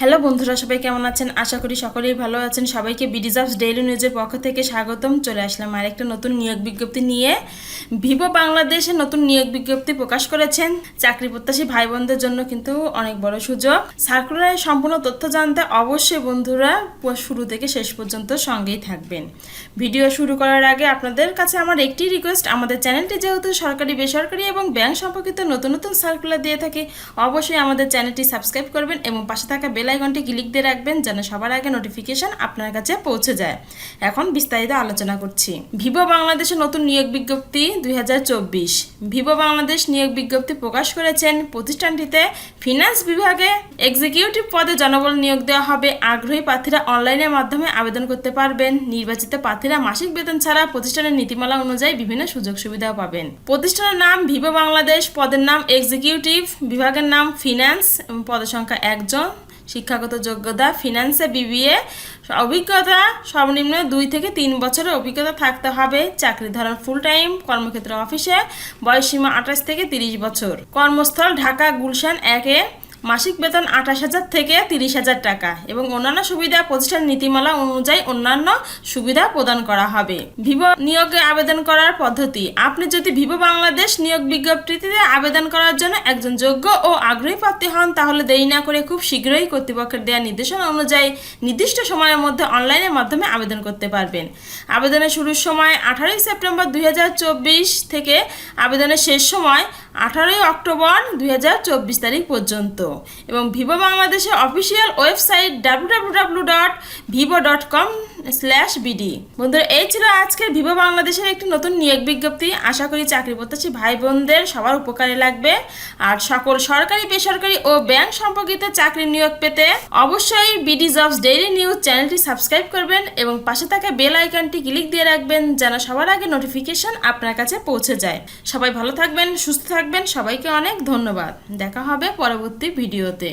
Hello বন্ধুরা, সবাই কেমন আছেন? আশা করি সকলেই ভালো আছেন। সবাইকে বিডিজাবস ডেইলি নিউজের পক্ষ থেকে স্বাগতম। চলে আসলাম আরেকটা নতুন নিয়োগ বিজ্ঞপ্তি নিয়ে। ভিভো বাংলাদেশে নতুন নিয়োগ বিজ্ঞপ্তি প্রকাশ করেছেন। চাকরি প্রত্যাশী ভাই বোনদের জন্য কিন্তু অনেক বড় সুযোগ। সার্কুলারের সম্পূর্ণ তথ্য জানতে অবশ্যই বন্ধুরা শুরু থেকে শেষ পর্যন্ত সঙ্গেই থাকবেন। ভিডিও শুরু করার আগে আপনাদের কাছে আমার একটি রিকোয়েস্ট আমাদের চ্যানেলটি যেহেতু সরকারি, বেসরকারি এবং ব্যাংক সম্পর্কিত নতুন নতুন সার্কুলার দিয়ে থাকে, অবশ্যই আমাদের চ্যানেলটি সাবস্ক্রাইব করবেন এবং পাশে থাকা বেল আইকনটি ক্লিক দিয়ে রাখবেন যেন সবার আগে নোটিফিকেশন আপনার কাছে পৌঁছে যায়। এখন বিস্তারিত আলোচনা করছি। ভিভো বাংলাদেশের নতুন নিয়োগ বিজ্ঞপ্তি দুই হাজার চব্বিশ। ভিভো বাংলাদেশ নিয়োগ বিজ্ঞপ্তি প্রকাশ করেছেন প্রতিষ্ঠানটিতে ফিনান্স বিভাগে এক্সিকিউটিভ পদে জনবল নিয়োগ দেওয়া হবে। আগ্রহী প্রার্থীরা অনলাইনের মাধ্যমে আবেদন করতে পারবেন। নির্বাচিত প্রার্থীরা মাসিক বেতন ছাড়া প্রতিষ্ঠানের নীতিমালা অনুযায়ী বিভিন্ন সুযোগ সুবিধাও পাবেন। প্রতিষ্ঠানের নাম ভিভো বাংলাদেশ, পদের নাম এক্সিকিউটিভ বিভাগের নাম ফিনান্স, এবং পদের সংখ্যা একজন। শিক্ষাগত যোগ্যতা ফিনান্সে বিবিএ অভিজ্ঞতা সর্বনিম্ন দুই থেকে তিন বছরের অভিজ্ঞতা থাকতে হবে। চাকরি ধরন ফুল টাইম কর্মক্ষেত্র অফিসে বয়সীমা আঠাশ থেকে তিরিশ বছর। কর্মস্থল ঢাকা গুলশান একে মাসিক বেতন আঠাশ হাজার থেকে তিরিশ হাজার টাকা এবং অন্যান্য সুবিধা প্রতিষ্ঠান নীতিমালা অনুযায়ী অন্যান্য সুবিধা প্রদান করা হবে। ভিভো নিয়োগে আবেদন করার পদ্ধতি। আপনি যদি ভিভো বাংলাদেশ নিয়োগ বিজ্ঞপ্তিতে আবেদন করার জন্য একজন যোগ্য ও আগ্রহী প্রার্থী হন, তাহলে দেরি না করে খুব শীঘ্রই কর্তৃপক্ষের দেওয়া নির্দেশনা অনুযায়ী নির্দিষ্ট সময়ের মধ্যে অনলাইনের মাধ্যমে আবেদন করতে পারবেন। আবেদনের শুরুর সময় আঠারোই সেপ্টেম্বর দুই হাজার চব্বিশ থেকে আবেদনের শেষ সময় আঠারোই অক্টোবর দু হাজার চব্বিশ তারিখ পর্যন্ত এবং ভিভো বাংলাদেশের official website W dot Vivo dot com slash BD বন্ধুরা, এই ছিল আজকের ভিভো বাংলাদেশের একটি নতুন নিয়োগ বিজ্ঞপ্তি। আশা করি চাকরি প্রত্যাশী ভাই বোনদের সবার উপকারে লাগবে। আর সকল সরকারি, বেসরকারি ও ব্যাংক সম্পর্কিত চাকরি নিয়োগ পেতে অবশ্যই বিডি জবস ডেইলি নিউজ চ্যানেলটি সাবস্ক্রাইব করবেন এবং পাশে থাকা বেল আইকনটি ক্লিক দিয়ে রাখবেন যেন সবার আগে নোটিফিকেশন আপনার কাছে পৌঁছে যায়। সবাই ভালো থাকবেন, সুস্থ থাকবেন। সবাইকে অনেক ধন্যবাদ। দেখা হবে পরবর্তী ভিডিওতে।